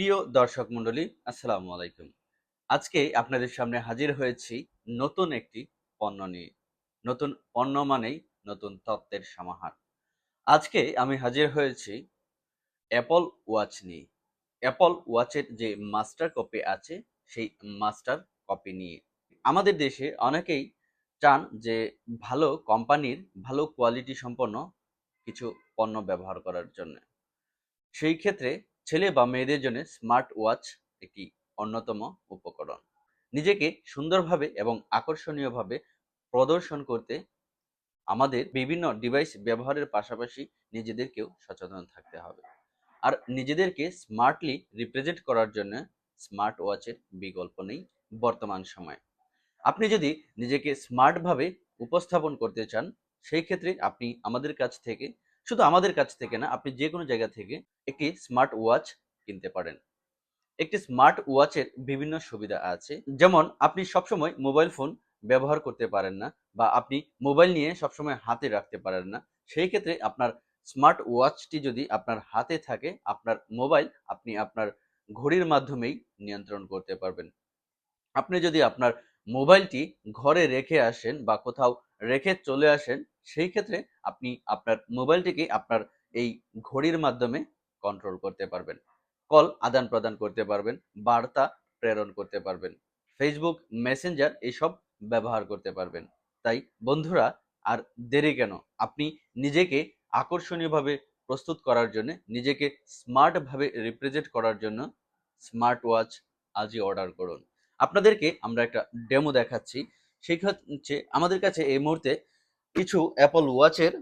প্রিয় দর্শক মণ্ডলী, আসসালামু আলাইকুম। আজকে আপনাদের সামনে হাজির হয়েছি নতুন একটি পণ্য নিয়ে। নতুন পণ্য মানেই নতুন তত্ত্বের সমাহার। আজকে আমি হাজির হয়েছি অ্যাপল ওয়াচ নিয়ে। অ্যাপল ওয়াচের যে মাস্টার কপি আছে, সেই মাস্টার কপি নিয়ে। আমাদের দেশে অনেকেই চান যে ভালো কোম্পানির ভালো কোয়ালিটি সম্পন্ন কিছু পণ্য ব্যবহার করার জন্য। সেই ক্ষেত্রে ছেলে বা মেয়েদের জন্য স্মার্ট ওয়াচ একটি অন্যতম উপকরণ। নিজেকে সুন্দরভাবে এবং আকর্ষণীয়ভাবে প্রদর্শন করতে আমাদের বিভিন্ন ডিভাইস ব্যবহারের পাশাপাশি নিজেদেরকেও সচেতন থাকতে হবে। আর নিজেদেরকে স্মার্টলি রিপ্রেজেন্ট করার জন্য স্মার্ট ওয়াচের বিকল্প নেই বর্তমান সময়ে। আপনি যদি নিজেকে স্মার্টভাবে উপস্থাপন করতে চান, সেই ক্ষেত্রে আপনি আমাদের কাছ থেকে শুধু আমাদের কাছ থেকে না, আপনি যে কোনো জায়গা থেকে একটি স্মার্ট ওয়াচ কিনতে পারেন। একটি স্মার্ট ওয়াচের বিভিন্ন সুবিধা আছে। যেমন, আপনি সবসময় মোবাইল ফোন ব্যবহার করতে পারেন না বা আপনি মোবাইল নিয়ে সবসময় হাতে রাখতে পারেন না। সেই ক্ষেত্রে আপনার স্মার্ট ওয়াচটি যদি আপনার হাতে থাকে, আপনার মোবাইল আপনি আপনার ঘড়ির মাধ্যমেই নিয়ন্ত্রণ করতে পারবেন। আপনি যদি আপনার মোবাইলটি ঘরে রেখে আসেন বা কোথাও রেখে চলে আসেন সেই ক্ষেত্রে আপনি আপনার মোবাইলটিকে আপনার এই ঘড়ির মাধ্যমে কন্ট্রোল করতে পারবেন। কল আদান প্রদান করতে পারবেন, বার্তা প্রেরণ করতে পারবেন ফেসবুক মেসেঞ্জার এসব ব্যবহার করতে পারবেন। তাই বন্ধুরা, আর দেরি কেন? আপনি নিজেকে আকর্ষণীয়ভাবে প্রস্তুত করার জন্য, নিজেকে স্মার্টভাবে রিপ্রেজেন্ট করার জন্য স্মার্ট ওয়াচ আজই অর্ডার করুন। আপনাদেরকে আমরা একটা ডেমো দেখাচ্ছি। সেই হচ্ছে, আমাদের কাছে এই মুহূর্তে কিছু অ্যাপল ওয়াচের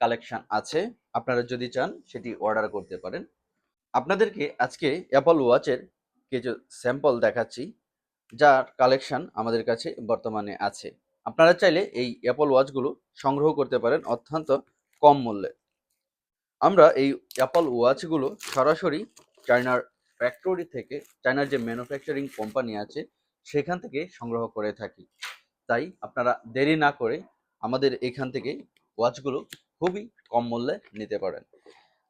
কালেকশন আছে। আপনারা যদি চান, সেটি অর্ডার করতে পারেন। আপনাদেরকে আজকে অ্যাপল ওয়াচের কিছু স্যাম্পল দেখাচ্ছি, যার কালেকশন আমাদের কাছে বর্তমানে আছে। আপনারা চাইলে এই অ্যাপল ওয়াচগুলো সংগ্রহ করতে পারেন অত্যন্ত কম মূল্যে। আমরা এই অ্যাপল ওয়াচগুলো সরাসরি চায়নার ফ্যাক্টরি থেকে চায়নার যে ম্যানুফ্যাকচারিং কোম্পানি আছে, সেখান থেকে সংগ্রহ করে থাকি। তাই আপনারা দেরি না করে আমাদের এখান থেকে ওয়াচগুলো খুবই কম মূল্যে নিতে পারেন।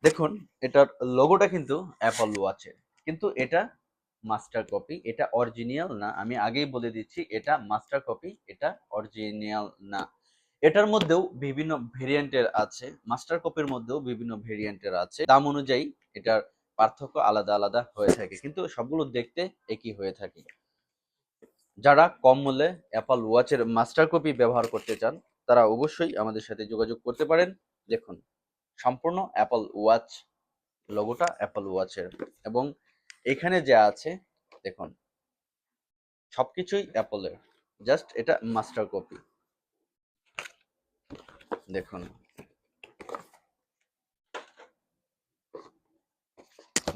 দেখুন, এটার লোগোটা কিন্তু অ্যাপল ওয়াচের কিন্তু এটা মাস্টার কপি এটা অরিজিনাল না। আমি আগেই বলে দিচ্ছি, এটা মাস্টার কপি এটা অরিজিনাল না। এটার মধ্যেও বিভিন্ন ভেরিয়েন্টের আছে। মাস্টার কপির মধ্যেও বিভিন্ন ভেরিয়েন্টের আছে। দাম অনুযায়ী এটার পার্থক্য আলাদা আলাদা হয়ে থাকে। কিন্তু সবগুলো দেখতে একই হয়ে থাকে। যারা কম মূল্যে অ্যাপল ওয়াচের মাস্টার কপি ব্যবহার করতে চান তারা অবশ্যই আমাদের সাথে যোগাযোগ করতে পারেন। দেখুন, সম্পূর্ণ অ্যাপল ওয়াচ লোগোটা অ্যাপল ওয়াচের এবং এখানে যা আছে, দেখুন, সবকিছুই অ্যাপলের জাস্ট এটা মাস্টার কপি দেখুন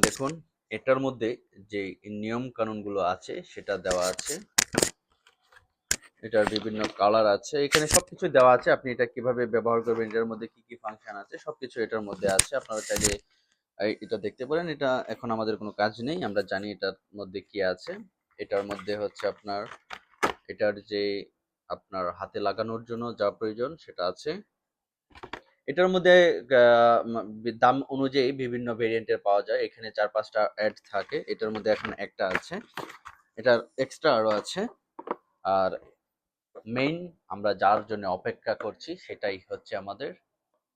দেখুন, এটার মধ্যে যে নিয়ম কানুনগুলো আছে, সেটা দেওয়া আছে। এটার বিভিন্ন কালার আছে। এখানে সবকিছু দেওয়া আছে। আপনি এটা কীভাবে ব্যবহার করবেন, এটার মধ্যে কি কি ফাংশন আছে, সবকিছু এটার মধ্যে আছে। আপনারা চাইলে এটা দেখতে পারেন। এটা এখন আমাদের কোনো কাজ নেই। আমরা জানি এটার মধ্যে কি আছে। এটার মধ্যে হচ্ছে আপনার, এটার যে আপনার হাতে লাগানোর জন্য যা প্রয়োজন সেটা আছে। এটার মধ্যে দাম অনুযায়ী বিভিন্ন ভেরিয়েন্টের পাওয়া যায়। এখানে চার পাঁচটা অ্যাড থাকে। এটার মধ্যে এখন একটা আছে। এটার এক্সট্রা আরও আছে। আর মেইন আমরা যার জন্য অপেক্ষা করছি সেটাই হচ্ছে আমাদের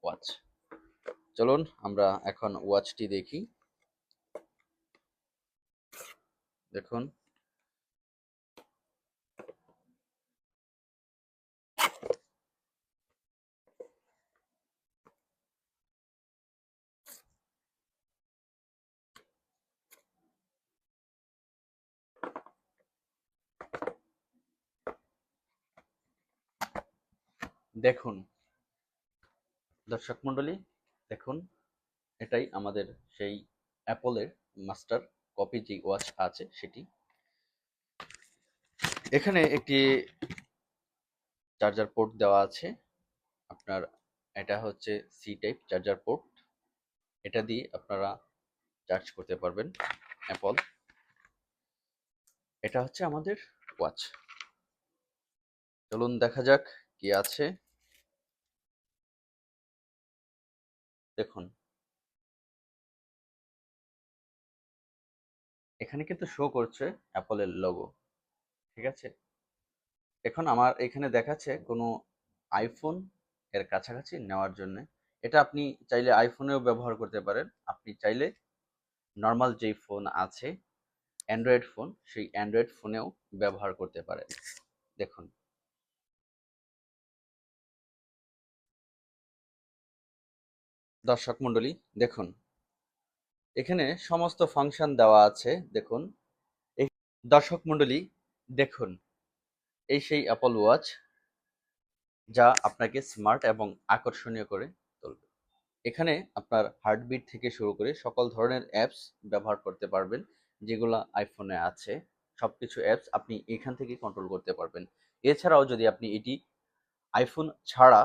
ওয়াচ চলুন আমরা এখন ওয়াচটি দেখি। দেখুন। দেখুন। দর্শক মন্ডলী দেখুন, এটাই আমাদের সেই অ্যাপলের মাস্টার কপি যে ওয়াচ আছে সেটি। এখানে একটি চার্জার পোর্ট দেওয়া আছে। আপনার, এটা হচ্ছে সি টাইপ চার্জার পোর্ট। এটা দিয়ে আপনারা চার্জ করতে পারবেন অ্যাপল। এটা হচ্ছে আমাদের ওয়াচ। চলুন দেখা যাক কি আছে। দেখুন। এখানে কিন্তু শো করছে অ্যাপলের লোগো ঠিক আছে? এখন আমার এখানে দেখাচ্ছে কোনো আইফোন এর কাছাকাছি নেওয়ার জন্য। এটা আপনি চাইলে আইফোনেও ব্যবহার করতে পারেন। আপনি চাইলে নর্মাল যেই ফোন আছে অ্যান্ড্রয়েড ফোন সেই অ্যান্ড্রয়েড ফোনেও ব্যবহার করতে পারেন। দেখুন। দর্শক মণ্ডলী, দেখুন। এখানে সমস্ত ফাংশন দেওয়া আছে, দেখুন। দর্শক মণ্ডলী, দেখুন। এই সেই অ্যাপল ওয়াচ যা আপনাকে স্মার্ট এবং আকর্ষণীয় করে তুলবে। এখানে আপনার হার্টবিট থেকে শুরু করে সকল ধরনের অ্যাপস ব্যবহার করতে পারবেন, যেগুলো আইফোনে আছে। সবকিছু অ্যাপস আপনি এখান থেকে কন্ট্রোল করতে পারবেন। এছাড়াও যদি আপনি এটি আইফোন ছাড়া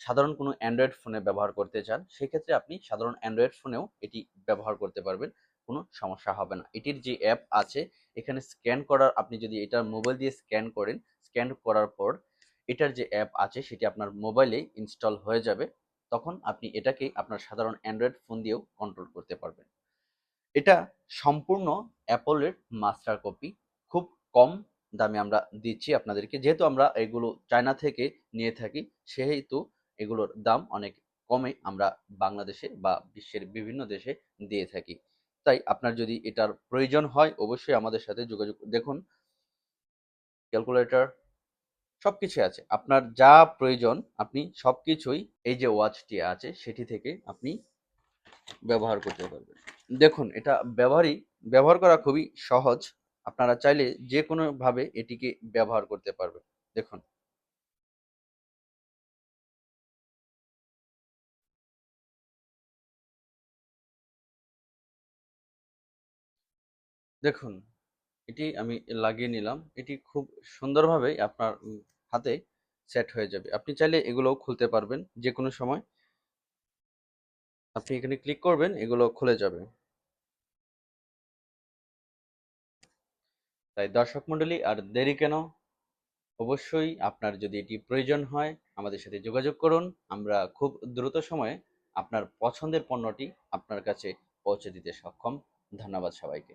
সাধারণ কোনো অ্যান্ড্রয়েড ফোনে ব্যবহার করতে চান, সেক্ষেত্রে আপনি সাধারণ অ্যান্ড্রয়েড ফোনেও এটি ব্যবহার করতে পারবেন, কোনো সমস্যা হবে না। এটির যে অ্যাপ আছে, এখানে স্ক্যান করার, আপনি যদি এটা মোবাইল দিয়ে স্ক্যান করেন স্ক্যান করার পর এটার যে অ্যাপ আছে, সেটি আপনার মোবাইলে ইনস্টল হয়ে যাবে, তখন আপনি এটাকে আপনার সাধারণ অ্যান্ড্রয়েড ফোন দিয়েও কন্ট্রোল করতে পারবেন। এটা সম্পূর্ণ অ্যাপলের মাস্টার কপি খুব কম দামে আমরা দিচ্ছি আপনাদেরকে, যেহেতু আমরা এগুলো চায়না থেকে নিয়ে থাকি, সেহেতু এগুলোর দাম অনেক কমে আমরা বাংলাদেশে বা বিশ্বের বিভিন্ন দেশে দিয়ে থাকি। তাই আপনার যদি এটার প্রয়োজন হয় অবশ্যই আমাদের সাথে যোগাযোগ দেখুন। ক্যালকুলেটর সবকিছু আছে। আপনার যা প্রয়োজন আপনি সব কিছুই এই যে ওয়াচটি আছে সেটি থেকে আপনি ব্যবহার করতে পারবেন। দেখুন, এটা ব্যবহারই, ব্যবহার করা খুবই সহজ। আপনারা চাইলে যে কোনো ভাবে এটিকে ব্যবহার করতে পারবেন। দেখুন। দেখুন, এটি আমি লাগিয়ে নিলাম। এটি খুব সুন্দরভাবে আপনার হাতে সেট হয়ে যাবে। আপনি চাইলে এগুলোও খুলতে পারবেন যে কোনো সময়। আপনি এখানে ক্লিক করবেন, এগুলো খুলে যাবে। তাই দর্শক মণ্ডলী, আর দেরি কেন? অবশ্যই আপনার যদি এটি প্রয়োজন হয়, আমাদের সাথে যোগাযোগ করুন। আমরা খুব দ্রুত সময়ে আপনার পছন্দের পণ্যটি আপনার কাছে পৌঁছে দিতে সক্ষম। ধন্যবাদ সবাইকে।